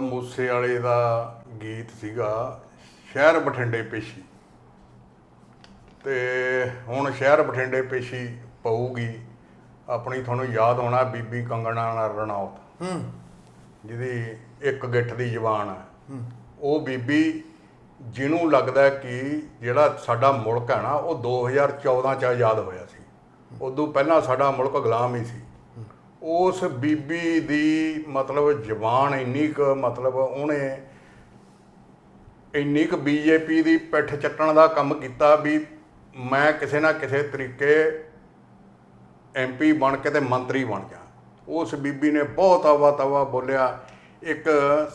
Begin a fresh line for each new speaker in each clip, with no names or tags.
ਮੂਸੇ ਵਾਲੇ ਦਾ ਗੀਤ ਸੀਗਾ ਸ਼ਹਿਰ ਬਠਿੰਡੇ ਪੇਸ਼ੀ। ਤੇ ਹੁਣ ਸ਼ਹਿਰ ਬਠਿੰਡੇ ਪੇਸ਼ੀ ਪਊਗੀ ਆਪਣੀ ਤੁਹਾਨੂੰ ਯਾਦ ਹੋਣਾ ਬੀਬੀ ਕੰਗਣਾ ਰਣੌਤ।
ਹੂੰ।
ਜਿਹਦੀ ਇੱਕ ਗਿੱਠ ਦੀ ਜ਼ਬਾਨ ਹੈ। ਉਹ ਬੀਬੀ ਜਿਹਨੂੰ ਲੱਗਦਾ ਕਿ ਜਿਹੜਾ ਸਾਡਾ ਮੁਲਕ ਹੈ ਨਾ ਉਹ 2014 ਚ ਆਜ਼ਾਦ ਹੋਇਆ ਸੀ। ਉਦੋਂ ਪਹਿਲਾਂ ਸਾਡਾ ਮੁਲਕ ਗੁਲਾਮ ਹੀ ਸੀ। ਉਸ ਬੀਬੀ ਦੀ ਮਤਲਬ ਜ਼ਬਾਨ ਇੰਨੀ ਕੁ ਮਤਲਬ ਉਹਨੇ ਇੰਨੀ ਕੁ ਬੀਜੇਪੀ ਦੀ ਪਿੱਠ ਚੱਟਣ ਦਾ ਕੰਮ ਕੀਤਾ ਵੀ ਮੈਂ ਕਿਸੇ ਨਾ ਕਿਸੇ ਤਰੀਕੇ ਐਮਪੀ ਬਣ ਕੇ ਤੇ ਮੰਤਰੀ ਬਣ ਜਾ। ਉਸ ਬੀਬੀ ਨੇ ਬਹੁਤ ਆਵਾ ਤਵਾ ਬੋਲਿਆ। ਇੱਕ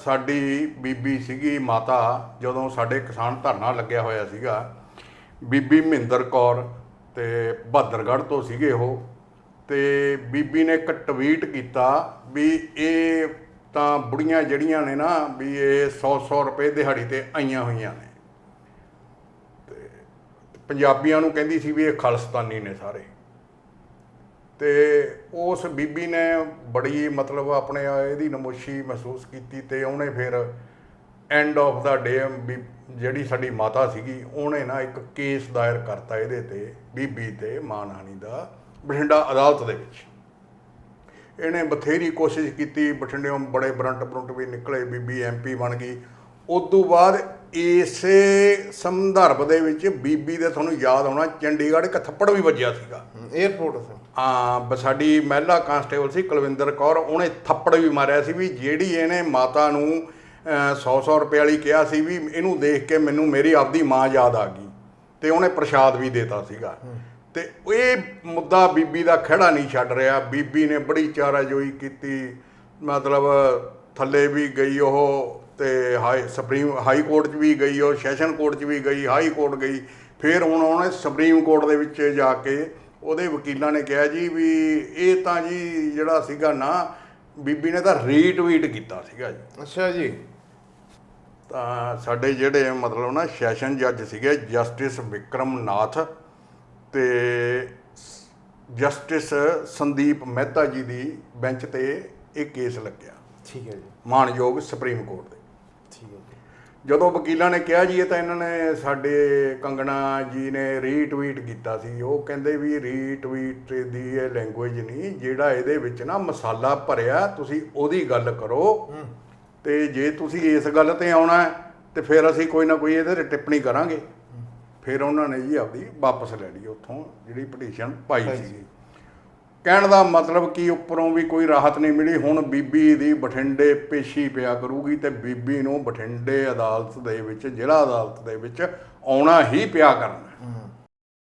ਸਾਡੀ ਬੀਬੀ ਸੀਗੀ ਮਾਤਾ, ਜਦੋਂ ਸਾਡੇ ਕਿਸਾਨ ਧਰਨਾ ਲੱਗਿਆ ਹੋਇਆ ਸੀਗਾ, ਬੀਬੀ ਮਹਿੰਦਰ ਕੌਰ ਤੇ ਬਹਾਦਰਗੜ੍ਹ ਤੋਂ ਸੀਗੇ ਉਹ। ਤੇ ਬੀਬੀ ਨੇ ਇੱਕ ਟਵੀਟ ਕੀਤਾ ਵੀ ਇਹ ਤਾਂ ਬੁੜੀਆਂ ਜਿਹੜੀਆਂ ਨੇ ਨਾ ਵੀ ਇਹ 100-100 ਰੁਪਏ ਦਿਹਾੜੀ ਤੇ ਆਈਆਂ ਹੋਈਆਂ ਨੇ। ਪੰਜਾਬੀਆਂ ਨੂੰ ਕਹਿੰਦੀ ਸੀ ਵੀ ਇਹ ਖਾਲਿਸਤਾਨੀ ਨੇ ਸਾਰੇ। ਤੇ ਉਸ ਬੀਬੀ ਨੇ ਬੜੀ ਮਤਲਬ ਆਪਣੇ ਇਹਦੀ ਨਮੋਸ਼ੀ ਮਹਿਸੂਸ ਕੀਤੀ ਤੇ ਉਹਨੇ ਫਿਰ ਐਂਡ ਆਫ ਦਾ ਡੇ ਵੀ ਜਿਹੜੀ ਸਾਡੀ ਮਾਤਾ ਸੀਗੀ, ਉਹਨੇ ਨਾ ਇੱਕ ਕੇਸ ਦਾਇਰ ਕਰਤਾ ਇਹਦੇ ਤੇ, ਬੀਬੀ ਤੇ ਮਾਨਹਾਨੀ ਦਾ। ਬਠਿੰਡਾ ਅਦਾਲਤ ਦੇ ਵਿੱਚ। ਇਹਨੇ ਬਥੇਰੀ ਕੋਸ਼ਿਸ਼ ਕੀਤੀ ਬਠਿੰਡਿਓਂ ਬੜੇ ਬਰੰਟ ਬਰੰਟ ਵੀ ਨਿਕਲੇ ਬੀਬੀ ਐਮਪੀ ਬਣ ਗਈ। ਉਸ ਤੋਂ ਬਾਅਦ ਇਸੇ ਸੰਦਰਭ ਦੇ ਵਿੱਚ ਬੀਬੀ ਦੇ ਤੁਹਾਨੂੰ ਯਾਦ ਹੋਣਾ ਚੰਡੀਗੜ੍ਹ ਇੱਕ ਥੱਪੜ ਵੀ ਵੱਜਿਆ ਸੀਗਾ।
에어ਪੋਰਟ ਸੇ।
ਹਾਂ ਸਾਡੀ ਮਹਿਲਾ ਕਾਂਸਟੇਬਲ ਸੀ ਕੁਲਵਿੰਦਰ ਕੌਰ ਉਹਨੇ ਥੱਪੜ ਵੀ ਮਾਰਿਆ ਸੀ ਵੀ ਜਿਹੜੀ ਇਹਨੇ ਮਾਤਾ ਨੂੰ 100-100 ਰੁਪਏ ਵਾਲੀ ਕਿਹਾ ਸੀ ਵੀ ਇਹਨੂੰ ਦੇਖ ਕੇ ਮੈਨੂੰ ਮੇਰੀ ਆਪਦੀ ਮਾਂ ਯਾਦ ਆ ਗਈ ਤੇ ਉਹਨੇ ਪ੍ਰਸ਼ਾਦ ਵੀ ਦੇਤਾ ਸੀਗਾ। ਤੇ ਇਹ ਮੁੱਦਾ ਬੀਬੀ ਦਾ ਖੜਾ ਨਹੀਂ ਛੱਡ ਰਿਹਾ। ਬੀਬੀ ਨੇ ਬੜੀ ਚਾਰਾਜੋਈ ਕੀਤੀ। ਮਤਲਬ ਥੱਲੇ ਵੀ ਗਈ ਉਹ ਤੇ ਹਾਈ ਸੁਪਰੀਮ ਹਾਈ ਕੋਰਟ 'ਚ ਵੀ ਗਈ ਉਹ ਸੈਸ਼ਨ ਕੋਰਟ 'ਚ ਵੀ ਗਈ ਹਾਈ ਕੋਰਟ ਗਈ। ਫਿਰ ਹੁਣ ਉਹਨੇ ਸੁਪਰੀਮ ਕੋਰਟ ਦੇ ਵਿੱਚ ਜਾ ਕੇ ਉਹਦੇ ਵਕੀਲਾਂ ਨੇ ਕਿਹਾ ਜੀ ਵੀ ਇਹ ਤਾਂ ਜੀ ਜਿਹੜਾ ਸੀਗਾ ਨਾ ਬੀਬੀ ਨੇ ਤਾਂ ਰੀਟਵੀਟ ਕੀਤਾ ਸੀਗਾ ਜੀ।
ਅੱਛਾ ਜੀ।
ਤਾਂ ਸਾਡੇ ਜਿਹੜੇ ਮਤਲਬ ਨਾ ਸੈਸ਼ਨ ਜੱਜ ਸੀਗੇ ਜਸਟਿਸ ਵਿਕਰਮ ਨਾਥ ਤੇ ਜਸਟਿਸ ਸੰਦੀਪ ਮਹਿਤਾ ਜੀ ਦੀ ਬੈਂਚ ਤੇ ਇਹ ਕੇਸ ਲੱਗਿਆ।
ਠੀਕ ਹੈ ਜੀ।
ਮਾਨਯੋਗ ਸੁਪਰੀਮ ਕੋਰਟ ਦੇ।
ਠੀਕ ਹੈ ਜੀ।
ਜਦੋਂ ਵਕੀਲਾਂ ਨੇ ਕਿਹਾ ਜੀ ਇਹ ਤਾਂ ਇਹਨਾਂ ਨੇ ਸਾਡੇ ਕੰਗਣਾ ਜੀ ਨੇ ਰੀਟਵੀਟ ਕੀਤਾ ਸੀ। ਉਹ ਕਹਿੰਦੇ ਵੀ ਰੀਟਵੀਟ ਦੀ ਇਹ ਲੈਂਗੁਏਜ ਨਹੀਂ ਜਿਹੜਾ ਇਹਦੇ ਵਿੱਚ ਨਾ ਮਸਾਲਾ ਭਰਿਆ ਤੁਸੀਂ ਉਹਦੀ ਗੱਲ ਕਰੋ। ਤੇ ਜੇ ਤੁਸੀਂ ਇਸ ਗੱਲ ਤੇ ਆਉਣਾ ਤੇ ਫਿਰ ਅਸੀਂ ਕੋਈ ਨਾ ਕੋਈ ਇਹਦੇ ਤੇ ਟਿੱਪਣੀ ਕਰਾਂਗੇ। ਫਿਰ ਉਹਨਾਂ ਨੇ ਜੀ ਆਪਦੀ ਵਾਪਸ ਲੈ ਲਈ ਉੱਥੋਂ ਜਿਹੜੀ ਪਟੀਸ਼ਨ
ਪਾਈ
ਸੀ ਕਹਿਣ ਦਾ ਮਤਲਬ ਕਿ ਉੱਪਰੋਂ ਵੀ ਕੋਈ ਰਾਹਤ ਨਹੀਂ ਮਿਲੀ। ਹੁਣ ਬੀਬੀ ਦੀ ਬਠਿੰਡੇ ਪੇਸ਼ੀ ਪਿਆ ਕਰੂਗੀ ਤੇ ਬੀਬੀ ਨੂੰ ਬਠਿੰਡੇ ਅਦਾਲਤ ਦੇ ਵਿੱਚ ਜ਼ਿਲ੍ਹਾ ਅਦਾਲਤ ਦੇ ਵਿੱਚ ਆਉਣਾ ਹੀ ਪਿਆ ਕਰਨਾ।